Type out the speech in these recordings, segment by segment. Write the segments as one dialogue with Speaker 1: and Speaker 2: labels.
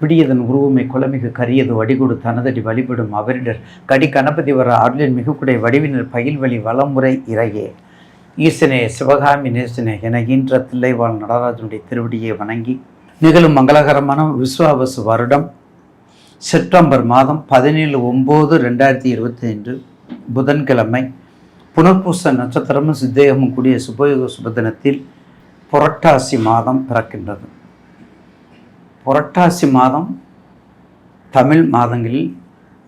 Speaker 1: பிடியதன் உருவமை குலமிகு கரியது வடிகொடு தனதடி வழிபடும் அவரிடர் கடி கணபதி வர அருளின் மிகுக்குடை வடிவினர் பயில்வழி வளமுறை இறையே. ஈசனே சிவகாமி நேசனே என ஈன்ற தில்லைவாழ் நடராஜனுடைய திருவடியை வணங்கி நிகழும் மங்களகரமான விஸ்வாவசு வருடம் செப்டம்பர் மாதம் பதினேழு ஒம்பது ரெண்டாயிரத்தி இருபத்தி ஐந்து புதன்கிழமை புனர்பூச நட்சத்திரமும் சித்தேகமும் கூடிய சுபயோக சுபதினத்தில் புரட்டாசி மாதம் பிறக்கின்றது. புரட்டாசி மாதம் தமிழ் மாதங்களில்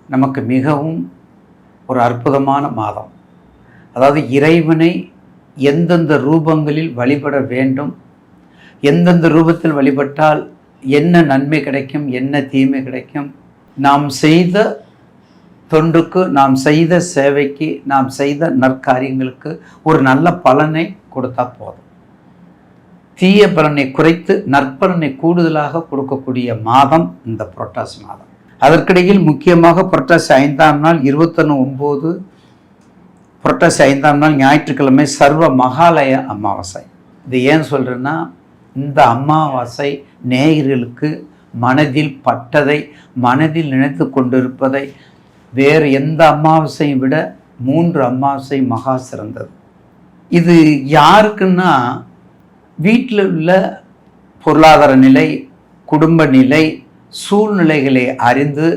Speaker 1: நமக்கு மிகவும் ஒரு அற்புதமான மாதம். அதாவது இறைவனை எந்தெந்த ரூபங்களில் வழிபட வேண்டும் எந்தெந்த ரூபத்தில் வழிபட்டால் என்ன நன்மை கிடைக்கும் என்ன தீமை கிடைக்கும் நாம் செய்த தொண்டுக்கு நாம் செய்த சேவைக்கு நாம் செய்த நற்காரியங்களுக்கு ஒரு நல்ல பலனை கொடுத்தா போதும். தீய பலனை குறைத்து நற்பலனை கூடுதலாக கொடுக்கக்கூடிய மாதம் இந்த புரட்டாசி மாதம். அதற்கிடையில் முக்கியமாக புரட்டாசி ஐந்தாம் நாள் இருபத்தொன்று ஒம்பது புரட்டாசி ஐந்தாம் நாள் ஞாயிற்றுக்கிழமை சர்வ மகாலய அமாவாசை. இது ஏன் சொல்கிறேன்னா இந்த அமாவாசை நேயர்களுக்கு மனதில் பட்டதை மனதில் நினைத்து கொண்டிருப்பதை வேறு எந்த அமாவாசையும் விட மூன்று அமாவாசை மகா சிறந்தது. இது யாருக்குன்னா வீட்டில் உள்ள பொருளாதார நிலை குடும்ப நிலை சூழ்நிலைகளை அறிந்து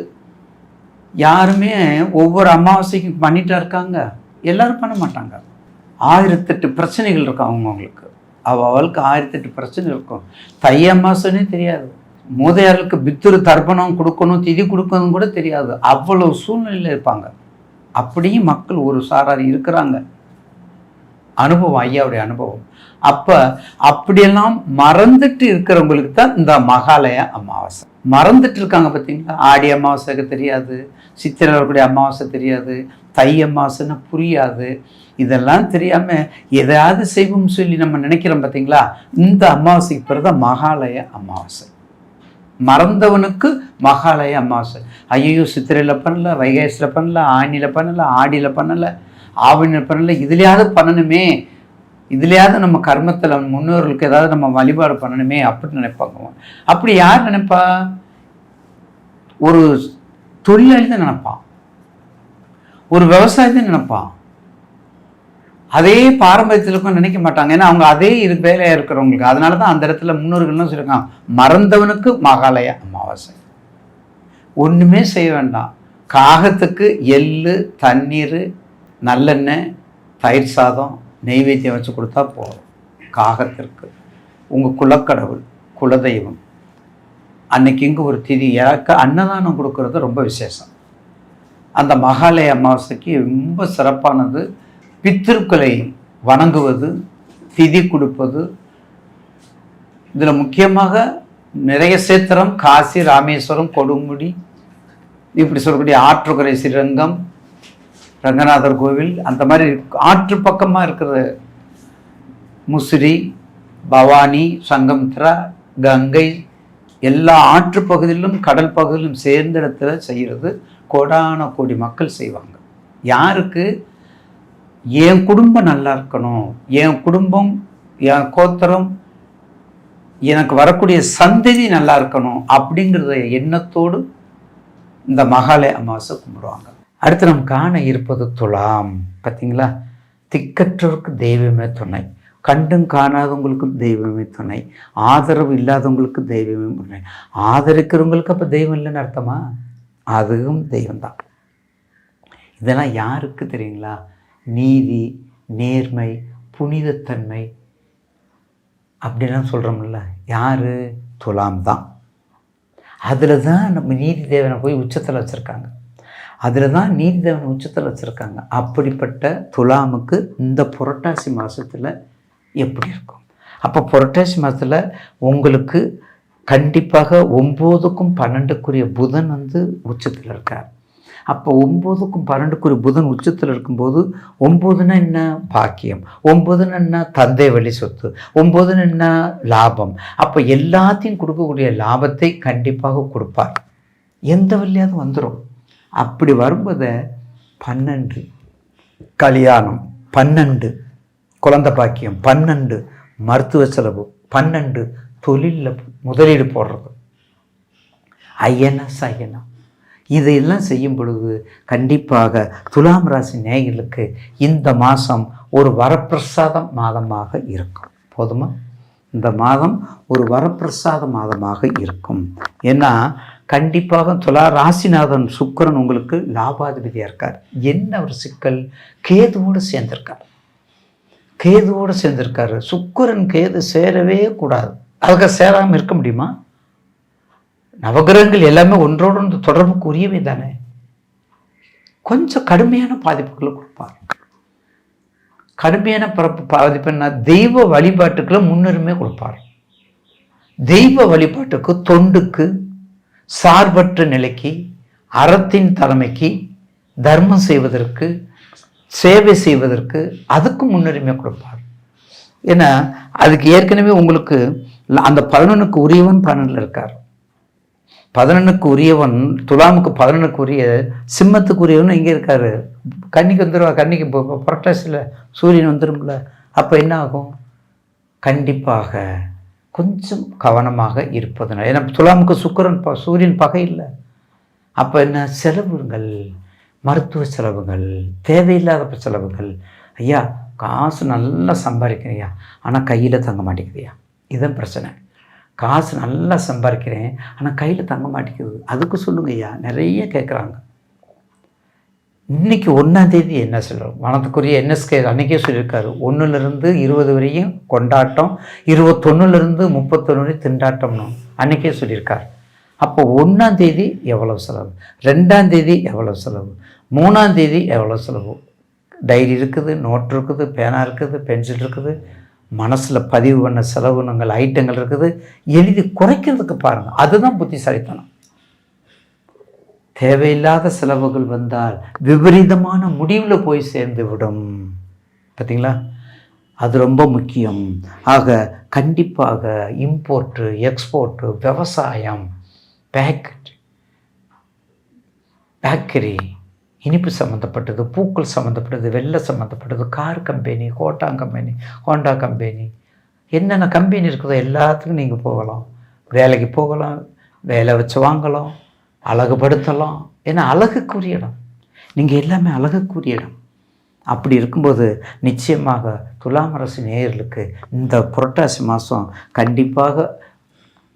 Speaker 1: யாருமே ஒவ்வொரு அமாவாசைக்கும் பண்ணிகிட்டா இருக்காங்க. எல்லாரும் பண்ண மாட்டாங்க. ஆயிரத்தெட்டு பிரச்சனைகள் இருக்கும் அவங்கவுங்களுக்கு. அவளுக்கு ஆயிரத்தெட்டு பிரச்சனை இருக்கும். தை அமாவாசைனே தெரியாது. மூதையாளுக்கு பித்துரு தர்ப்பணம் கொடுக்கணும் திதி கொடுக்கணும் கூட தெரியாது. அவ்வளோ சூழ்நிலையில் இருப்பாங்க. அப்படியும் மக்கள் ஒரு சாரார் இருக்கிறாங்க. அனுபவம் ஐயாவுடைய அனுபவம். அப்போ அப்படியெல்லாம் மறந்துட்டு இருக்கிறவங்களுக்கு தான் இந்த மகாலய அமாவாசை. மறந்துட்டு இருக்காங்க பார்த்தீங்களா ஆடி அமாவாசைக்கு தெரியாது சித்திரை வரக்கூடிய அமாவாசை தெரியாது தை அமாவாசைன்னு புரியாது. இதெல்லாம் தெரியாமல் எதையாவது செய்வோம்னு சொல்லி நம்ம நினைக்கிறோம் பார்த்தீங்களா இந்த அமாவாசைக்கு பிறகு தான் மகாலய அமாவாசை. மறந்தவனுக்கு மகாலய அமாவாசை. ஐயோ சித்திரையில் பண்ணல வைகாசியில் பண்ணல ஆணியில் பண்ணல ஆடியில் பண்ணலை. ஆவினர் பண்ணல இதுலையாவது பண்ணணுமே இதுலையாவது நம்ம கர்மத்தில் முன்னோர்களுக்கு ஏதாவது நம்ம வழிபாடு பண்ணணுமே அப்படின்னு நினைப்பாங்க. அப்படி யார் நினைப்பா? ஒரு தொழிலாளி தான் நினைப்பான் ஒரு விவசாயி தான் நினைப்பான் அதே பாரம்பரியத்திலுக்கும் நினைக்க மாட்டாங்க. ஏன்னா அவங்க அதே இரு வேலையாக இருக்கிறவங்களுக்கு. அதனால தான் அந்த இடத்துல முன்னோர்கள்லாம் சொல்லியிருக்காங்க மறந்தவனுக்கு மகாலய அமாவாசை. ஒன்றுமே செய்ய வேண்டாம். காகத்துக்கு எள்ளு தண்ணீர் நல்லெண்ணெய் தயிர் சாதம் நெய்வேத்தியம் வச்சு கொடுத்தா போதும். காகத்திற்கு. உங்கள் குலக்கடவுள் குலதெய்வம். அன்னைக்கு இங்கே ஒரு திதி எனக்கு அன்னதானம் கொடுக்கறது ரொம்ப விசேஷம். அந்த மகாலய அமாவாசைக்கு ரொம்ப சிறப்பானது. பித்திருக்களை வணங்குவது திதி கொடுப்பது. இதில் முக்கியமாக நிறைய சேத்திரம் காசி ராமேஸ்வரம் கொடுமுடி இப்படி சொல்லக்கூடிய ஆற்றுக்கரை ஸ்ரீரங்கம் ரங்கநாதர் கோவில் அந்த மாதிரி ஆற்று பக்கமாக இருக்கிற முசிறி பவானி சங்கமித்ரா கங்கை எல்லா ஆற்று பகுதியிலும் கடல் பகுதியிலும் சேர்ந்த இடத்துல செய்கிறது கோடான கோடி மக்கள் செய்வாங்க. யாருக்கு? என் குடும்பம் நல்லா இருக்கணும். என் குடும்பம் என் கோத்தரம் எனக்கு வரக்கூடிய சந்ததி நல்லா இருக்கணும் அப்படிங்கிறத எண்ணத்தோடு இந்த மகாலய அமாவாசை கும்பிடுவாங்க. அடுத்து நம்ம காண இருப்பது துலாம். பார்த்தீங்களா திக்கற்றவருக்கு தெய்வமே துணை. கண்டும் காணாதவங்களுக்கும் தெய்வமே துணை. ஆதரவு இல்லாதவங்களுக்கு தெய்வமே துணை. ஆதரிக்கிறவங்களுக்கு அப்போ தெய்வம் இல்லைன்னு அர்த்தமா? அதுவும் தெய்வம்தான். இதெல்லாம் யாருக்கு தெரியுங்களா? நீதி நேர்மை புனிதத்தன்மை அப்படிலாம் சொல்கிறோம்ல யார்? துலாம் தான். அதில் தான் நம்ம நீதி தேவனை போய் உச்சத்தில் வச்சுருக்காங்க. அதில் தான் நீதிதேவன் உச்சத்தில் வச்சுருக்காங்க. அப்படிப்பட்ட துலாமுக்கு இந்த புரட்டாசி மாதத்தில் எப்படி இருக்கும்? அப்போ புரட்டாசி மாதத்தில் உங்களுக்கு கண்டிப்பாக ஒம்போதுக்கும் பன்னெண்டுக்குரிய புதன் வந்து உச்சத்தில் இருக்கார். அப்போ ஒம்போதுக்கும் பன்னெண்டுக்குரிய புதன் உச்சத்தில் இருக்கும்போது ஒம்போதுன்னா என்ன? பாக்கியம். ஒம்போதுன்னா என்ன? தந்தை வழி சொத்து. ஒம்போதுன்னு என்ன? லாபம். அப்போ எல்லாத்தையும் கொடுக்கக்கூடிய லாபத்தை கண்டிப்பாக கொடுப்பார். எந்த வழியாவது வந்துடும் அப்படி வரும்போது பன்னெண்டு. கல்யாணம் பன்னெண்டு. குழந்தை பாக்கியம் பன்னெண்டு. மருத்துவ செலவு பன்னெண்டு. தொழிலில் முதலீடு போடுறது. ஐயனஸ் ஐயனா இதையெல்லாம் செய்யும் பொழுது கண்டிப்பாக துலாம் ராசி நேயர்களுக்கு இந்த மாதம் ஒரு வரப்பிரசாதம் மாதமாக இருக்கும். போதுமா? இந்த மாதம் ஒரு வரப்பிரசாத மாதமாக இருக்கும். ஏன்னா கண்டிப்பாக துலா ராசிநாதன் சுக்கிரன் உங்களுக்கு லாபாதிபதியாக இருக்கார். என்ன ஒரு சிக்கல்? கேதுவோடு சேர்ந்திருக்கார். கேதுவோடு சேர்ந்திருக்காரு. சுக்கரன் கேது சேரவே கூடாது. அதுக்கு சேராமல் இருக்க முடியுமா? நவகிரகங்கள் எல்லாமே ஒன்றோடு தொடர்புக்கு உரியவை தானே. கொஞ்சம் கடுமையான பாதிப்புகளை கொடுப்பார். கடுமையான பிறப்பு பாதிப்புன்னா தெய்வ வழிபாட்டுக்குள்ள முன்னுரிமை கொடுப்பார். தெய்வ வழிபாட்டுக்கு தொண்டுக்கு சார்பற்ற நிலைக்கு அறத்தின் தலைமைக்கு தர்மம் செய்வதற்கு சேவை செய்வதற்கு அதுக்கு முன்னுரிமை கொடுப்பார். ஏன்னா அதுக்கு ஏற்கனவே உங்களுக்கு அந்த பதினொன்றுக்கு உரியவன் பன்னெண்டில் இருக்கார். பதினொன்றுக்கு உரியவன் துலாமுக்கு பதினொன்றுக்கு உரிய சிம்மத்துக்கு உரியவன் இங்கே இருக்கார். கன்னிக்கு வந்துடுவா கன்னிக்கு புரட்டாசியில் சூரியன் வந்துடும்ல அப்போ என்ன ஆகும்? கண்டிப்பாக கொஞ்சம் கவனமாக இருப்பதுனால. ஏன்னா துலாமுக்கு சுக்கிரன் ப சூரியன் பகை இல்லை. அப்போ என்ன? செலவுகள் மருத்துவ செலவுகள் தேவையில்லாத செலவுகள். ஐயா காசு நல்லா சம்பாதிக்கிறியா ஆனால் கையில் தங்க மாட்டேங்குதுயா இதுதான் பிரச்சனை. காசு நல்லா சம்பாதிக்கிறேன் ஆனால் கையில் தங்க மாட்டேங்குது. அதுக்கு சொல்லுங்க ஐயா. நிறைய கேட்குறாங்க. இன்னைக்கு ஒன்றாந்தேதி என்ன சொல்கிறோம் வனத்துக்குரிய என்எஸ்கே அன்றைக்கே சொல்லியிருக்காரு. ஒன்றுலேருந்து இருபது வரையும் கொண்டாட்டம் இருபத்தொன்னுலேருந்து முப்பத்தொன்று வரை திண்டாட்டம்னு அன்றைக்கே சொல்லியிருக்கார். அப்போ ஒன்றாந்தேதி எவ்வளோ செலவு? ரெண்டாந்தேதி எவ்வளோ செலவு? மூணாந்தேதி எவ்வளோ செலவு? டைரி இருக்குது நோட் இருக்குது பேனா இருக்குது பென்சில் இருக்குது மனசில் பதிவு பண்ண செலவுனங்கள் ஐட்டங்கள் இருக்குது. எழுதி குறைக்கிறதுக்கு பாருங்கள் அதுதான் புத்திசாலித்தனம். தேவையில்லாத செலவுகள் வந்தால் விபரீதமான முடிவில் போய் சேர்ந்து விடும். பார்த்தீங்களா அது ரொம்ப முக்கியம். ஆக கண்டிப்பாக இம்போர்ட்டு எக்ஸ்போர்ட்டு விவசாயம் பேக்கெட் பேக்கரி இனிப்பு சம்மந்தப்பட்டது பூக்கள் சம்மந்தப்பட்டது வெள்ளை சம்மந்தப்பட்டது car company Honda company Honda company என்னென்ன கம்பெனி இருக்குதோ எல்லாத்துக்கும் நீங்கள் போகலாம். வேலைக்கு போகலாம் வேலை வச்சு வாங்கலாம். அழகுபடுத்தலாம். ஏன்னா அழகுக்குரிய இடம். நீங்கள் எல்லாமே அழகுக்குரிய இடம். அப்படி இருக்கும்போது நிச்சயமாக துலாம் அரசு நேயர்களுக்கு இந்த புரட்டாசி மாதம் கண்டிப்பாக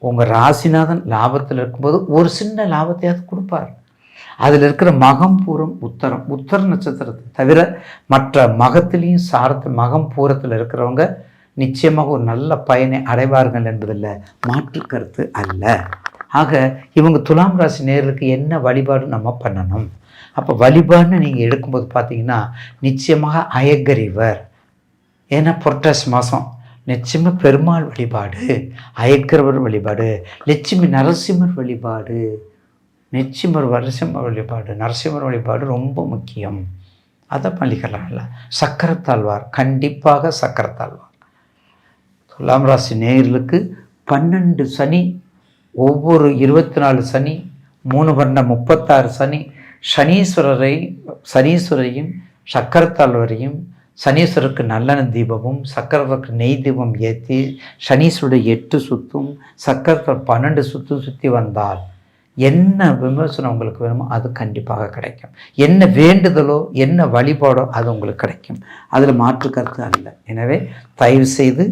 Speaker 1: உங்கள் ராசிநாதன் லாபத்தில் இருக்கும்போது ஒரு சின்ன லாபத்தையாவது கொடுப்பார். அதில் இருக்கிற மகம் பூரம் உத்தரம். உத்தர நட்சத்திரத்தை தவிர மற்ற மகத்திலையும் சாரத்தில் மகம் பூரத்தில் இருக்கிறவங்க நிச்சயமாக ஒரு நல்ல பயனை அடைவார்கள் என்பதில் மாற்று கருத்து அல்ல. ஆக இவங்க துலாம் ராசி நேர்களுக்கு என்ன வழிபாடு நம்ம பண்ணணும்? அப்போ வழிபாடுன்னு நீங்கள் எடுக்கும்போது பார்த்தீங்கன்னா நிச்சயமாக அயக்கரிவர். ஏன்னா புரட்டாசி மாதம் நிச்சயமாக பெருமாள் வழிபாடு அயக்கரவர் வழிபாடு லட்சுமி நரசிம்மர் வழிபாடு நிச்சயமர் நரசிம்மர் வழிபாடு நரசிம்மர் வழிபாடு ரொம்ப முக்கியம். அதை பண்ணிக்கலாம்ல சக்கரத்தாழ்வார் கண்டிப்பாக சக்கரத்தாழ்வார். துலாம் ராசி நேயர்களுக்கு பன்னெண்டு சனி ஒவ்வொரு இருபத்தி நாலு சனி மூணு பண்ண முப்பத்தாறு சனி சனீஸ்வரரை சனீஸ்வரையும் சக்கரத்தாழ்வரையும் சனீஸ்வரருக்கு நல்லன தீபமும் சக்கரவருக்கு நெய் தீபம் ஏற்றி சனீஸ்வருடைய எட்டு சுத்தும் சக்கரத்தை பன்னெண்டு சுத்தும் சுற்றி வந்தால் என்ன விமர்சனம் உங்களுக்கு வேணுமோ அது கண்டிப்பாக கிடைக்கும். என்ன வேண்டுதலோ என்ன வழிபாடோ அது உங்களுக்கு கிடைக்கும். அதில் மாற்று கருத்து அல்ல. எனவே தயவு செய்து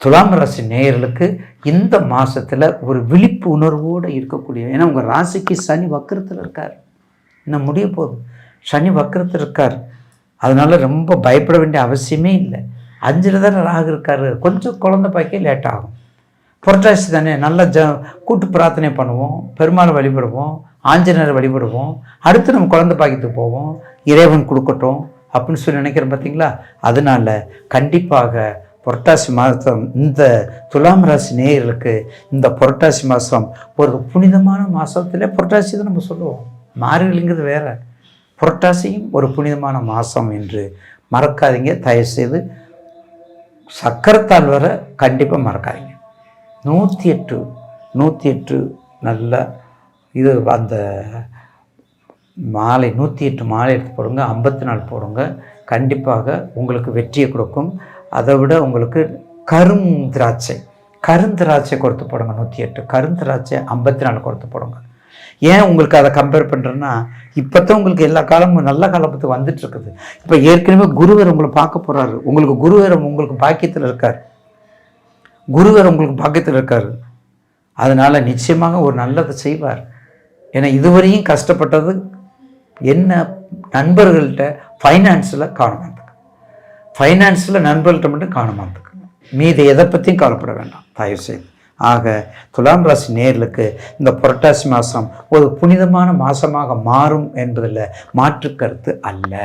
Speaker 1: துலாம் ராசி நேயர்களுக்கு இந்த மாதத்தில் ஒரு விழிப்பு உணர்வோடு இருக்கக்கூடிய ஏன்னா உங்கள் ராசிக்கு சனி வக்கரத்தில் இருக்கார். இன்னும் முடிய போகுது? சனி வக்கரத்தில் இருக்கார். அதனால் ரொம்ப பயப்பட வேண்டிய அவசியமே இல்லை. அஞ்சில் தானே ராகு இருக்கார். கொஞ்சம் குழந்த பாய்க்க லேட் ஆகும். புரட்டாசி தானே நல்ல ஜ கூட்டு பிரார்த்தனை பண்ணுவோம் பெருமாளை வழிபடுவோம் ஆஞ்சநேயரை வழிபடுவோம் அடுத்து நம்ம குழந்தை பாக்கியத்துக்கு போவோம் இறைவன் கொடுக்கட்டும் அப்படின்னு சொல்லி நினைக்கிறேன் பார்த்தீங்களா அதனால் கண்டிப்பாக புரட்டாசி மாதம் இந்த துலாம் ராசி நேயர்களுக்கு இந்த புரட்டாசி மாதம் ஒரு புனிதமான மாதத்தில் புரட்டாசி தான் நம்ம சொல்லுவோம். மாறுகளுங்கிறது வேற. புரட்டாசியும் ஒரு புனிதமான மாதம் என்று மறக்காதீங்க. தயவுசெய்து சக்கரத்தால் வர கண்டிப்பாக மறக்காதீங்க. நூற்றி எட்டு நூற்றி எட்டு நல்ல இது அந்த மாலை நூற்றி எட்டு மாலை எடுத்து போடுங்க ஐம்பத்தி நாலு போடுங்க. கண்டிப்பாக உங்களுக்கு வெற்றியை கொடுக்கும். அதை விட உங்களுக்கு கரும் திராட்சை கருந்திராட்சை கொடுத்து போடுங்க நூற்றி எட்டு. கருந்திராட்சை ஐம்பத்தி நாலு கொடுத்து போடுங்க. ஏன் உங்களுக்கு அதை கம்பேர் பண்ணுறேன்னா இப்போ தான் உங்களுக்கு எல்லா காலமும் நல்ல காலத்து வந்துட்டு இருக்குது இப்போ ஏற்கனவே குருவர் உங்களை பார்க்க போகிறாரு உங்களுக்கு குருவர் உங்களுக்கு பாக்கியத்தில் இருக்கார். குருவர் உங்களுக்கு பாக்கியத்தில் இருக்கார். அதனால் நிச்சயமாக ஒரு நல்லதை செய்வார். ஏன்னா இதுவரையும் கஷ்டப்பட்டது என்ன நண்பர்கள்ட்ட ஃபைனான்ஸில் காணும் ஃபைனான்ஸில் நண்பர்கள்ட்ட மட்டும் காணமாத்துக்கு மீதி எதை பற்றியும் கவலைப்பட வேண்டாம். தயவு செய்து. ஆக துலாம் ராசி நேர்களுக்கு இந்த புரட்டாசி மாதம் ஒரு புனிதமான மாதமாக மாறும் என்பதில் மாற்று கருத்து அல்ல.